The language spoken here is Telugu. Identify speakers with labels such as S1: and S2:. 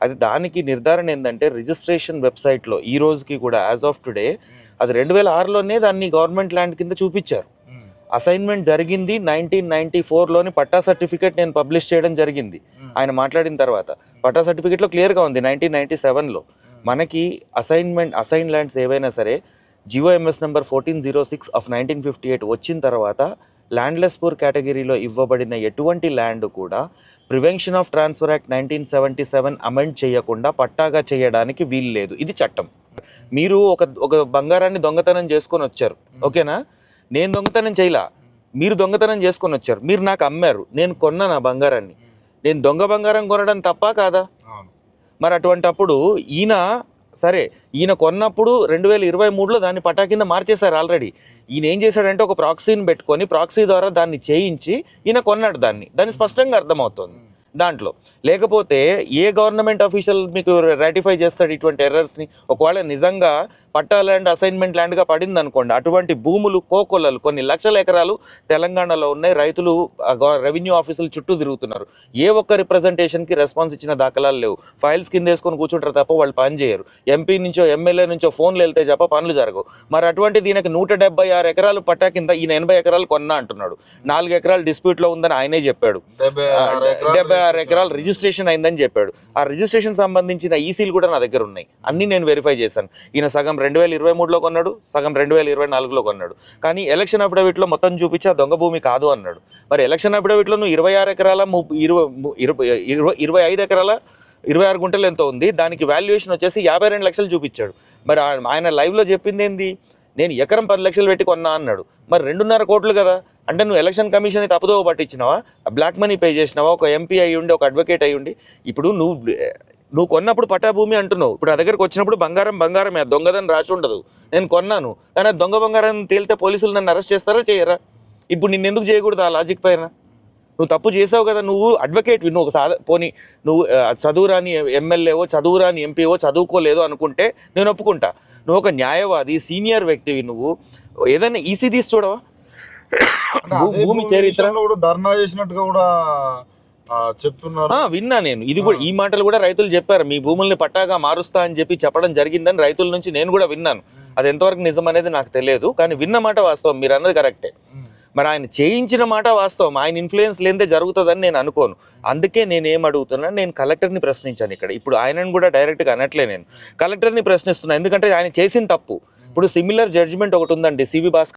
S1: అది దానికి నిర్ధారణ ఏంటంటే రిజిస్ట్రేషన్ వెబ్సైట్లో ఈ రోజుకి కూడా యాజ్ ఆఫ్ టుడే అది రెండు వేల ఆరులోనే దాన్ని గవర్నమెంట్ ల్యాండ్ కింద చూపించారు. అసైన్మెంట్ జరిగింది నైన్టీన్ నైన్టీ ఫోర్లోని పట్టా సర్టిఫికేట్ నేను పబ్లిష్ చేయడం జరిగింది. ఆయన మాట్లాడిన తర్వాత పట్టా సర్టిఫికేట్లో క్లియర్గా ఉంది నైన్టీన్ నైన్టీ సెవెన్లో. మనకి అసైన్మెంట్ అసైన్ ల్యాండ్స్ ఏవైనా సరే GO MS number fourteen zero six of nineteen fifty eight వచ్చిన తర్వాత ల్యాండ్లెస్ పూర్ కేటగిరీలో ఇవ్వబడిన ఎటువంటి ల్యాండ్ కూడా prevention of transfer act nineteen seventy seven amend చేయకుండా పట్టాగా చేయడానికి వీలు లేదు. ఇది చట్టం. మీరు ఒక ఒక బంగారాన్ని దొంగతనం చేసుకొని వచ్చారు. ఓకేనా? నేను దొంగతనం చేయలా. మీరు దొంగతనం చేసుకొని వచ్చారు. మీరు నాకు అమ్మారు. నేను కొన్నాను ఆ బంగారాన్ని. నేను దొంగ బంగారం కొనడం తప్ప కాదా? మరి అటువంటప్పుడు ఈయన సరే ఈయన కొన్నప్పుడు రెండు వేల ఇరవై మూడులో దాన్ని పటా కింద మార్చేశారు ఆల్రెడీ. ఈయన ఏం చేశాడంటే ఒక ప్రాక్సీని పెట్టుకొని ప్రాక్సీ ద్వారా దాన్ని చేయించి ఈయన కొన్నాడు దాన్ని. దాన్ని స్పష్టంగా అర్థమవుతుంది. దాంట్లో. లేకపోతే ఏ గవర్నమెంట్ అఫీషియల్ మీకు రాటిఫై చేస్తాడు ఇటువంటి ఎర్రర్స్ని? ఒకవేళ నిజంగా పట్టా ల్యాండ్ అసైన్మెంట్ ల్యాండ్గా పడింది అనుకోండి అటువంటి భూములు కోకొల్లలు కొన్ని లక్షల ఎకరాలు తెలంగాణలో ఉన్నాయి. రైతులు రెవెన్యూ ఆఫీసులు చుట్టూ తిరుగుతున్నారు. ఏ ఒక్క రిప్రజెంటేషన్కి రెస్పాన్స్ ఇచ్చిన దాఖలాలు లేవు. ఫైల్స్ కింద వేసుకొని కూర్చుంటారు తప్ప వాళ్ళు పని చేయరు. ఎంపీ నుంచో ఎమ్మెల్యే నుంచో ఫోన్లు వెళ్తే తప్ప పనులు జరగవు. మరి అటువంటి దీనికి నూట డెబ్బై ఆరు ఎకరాలు పట్టా కింద ఈయన ఎనభై ఎకరాలు కొన్నా అంటున్నాడు. నాలుగు ఎకరాలు డిస్ప్యూట్లో ఉందని ఆయనే చెప్పాడు.
S2: డెబ్బై ఆరు ఎకరాలు
S1: రిజిస్ట్రేషన్ అయిందని చెప్పాడు. ఆ రిజిస్ట్రేషన్ సంబంధించిన ఈసీలు కూడా నా దగ్గర ఉన్నాయి. అన్ని నేను వెరిఫై చేశాను. ఈయన సగం రెండు వేల ఇరవై మూడులో కొన్నాడు సగం రెండు వేల ఇరవై నాలుగులో కొన్నాడు. కానీ ఎలక్షన్ అఫిడవిట్లో మొత్తం చూపించి ఆ దొంగ భూమి కాదు అన్నాడు. మరి ఎలక్షన్ అఫిడవిట్లో నువ్వు ఇరవై ఆరు ఎకరాల ము- ఇరవై ఇరవై ఇరవై ఐదు ఎకరాల ఇరవై ఆరు గుంటలు ఎంతో ఉంది. దానికి వాల్యుయేషన్ వచ్చేసి యాభై రెండు లక్షలు చూపించాడు. మరి ఆయన లైవ్లో చెప్పింది ఏంది? నేను ఎకరం పది లక్షలు పెట్టి కొన్నా అన్నాడు. మరి రెండున్నర కోట్లు కదా? అంటే నువ్వు ఎలక్షన్ కమిషన్ తప్పుదోవ పట్టించినావా? బ్లాక్ మనీ పే చేసినావా? ఒక ఎంపీ అయ్యి ఉండి ఒక అడ్వకేట్ అయ్యి ఉండి. ఇప్పుడు నువ్వు నువ్వు కొన్నప్పుడు పట్టాభూమి అంటున్నావు. ఇప్పుడు ఆ దగ్గరకు వచ్చినప్పుడు బంగారం బంగారమే. అది దొంగదని రాసి ఉండదు. నేను కొన్నాను. కానీ దొంగ బంగారం తేలితే పోలీసులు నన్ను అరెస్ట్ చేస్తారా చేయరా? ఇప్పుడు నిన్ను ఎందుకు చేయకూడదు ఆ లాజిక్ పైన? నువ్వు తప్పు చేసావు కదా. నువ్వు అడ్వకేట్ నువ్వు ఒక సాధ పోనీ నువ్వు చదువురాని ఎమ్మెల్యేవో చదువురాని ఎంపీవో చదువుకోలేదు అనుకుంటే నేను ఒప్పుకుంటా. నువ్వు ఒక న్యాయవాది సీనియర్ వ్యక్తివి నువ్వు. ఏదైనా ఈసీ తీసి చూడవా? భూమి
S2: భూమి
S1: చరిత్ర
S2: విషయంలో కూడా ధర్నా చేసినట్టుగా కూడా చెప్తున్నారు.
S1: ఆ, విన్నా నేను. ఇది కూడా ఈ మాటలు కూడా రైతులు చెప్పారు. మీ భూముల్ని పట్టాగా మారుస్తా అని చెప్పి చెప్పడం జరిగిందని రైతుల నుంచి నేను కూడా విన్నాను. అది ఎంతవరకు నిజం అనేది నాకు తెలియదు. కానీ విన్న మాట వాస్తవం. మీరు అన్నది కరెక్టే. మరి ఆయన చేయించిన మాట వాస్తవం. ఆయన ఇన్ఫ్లుయెన్స్ లేనిదే జరుగుతుందని నేను అనుకోను. అందుకే నేను ఏం అడుగుతున్నా నేను కలెక్టర్ని ప్రశ్నించాను ఇక్కడ. ఇప్పుడు ఆయనను కూడా డైరెక్ట్గా అనట్లే నేను. కలెక్టర్ని ప్రశ్నిస్తున్నా. ఎందుకంటే ఆయన చేసిన తప్పు. ఇప్పుడు సిమిలర్ జడ్జిమెంట్ ఒకటి ఉందండి. సివి భాస్కర్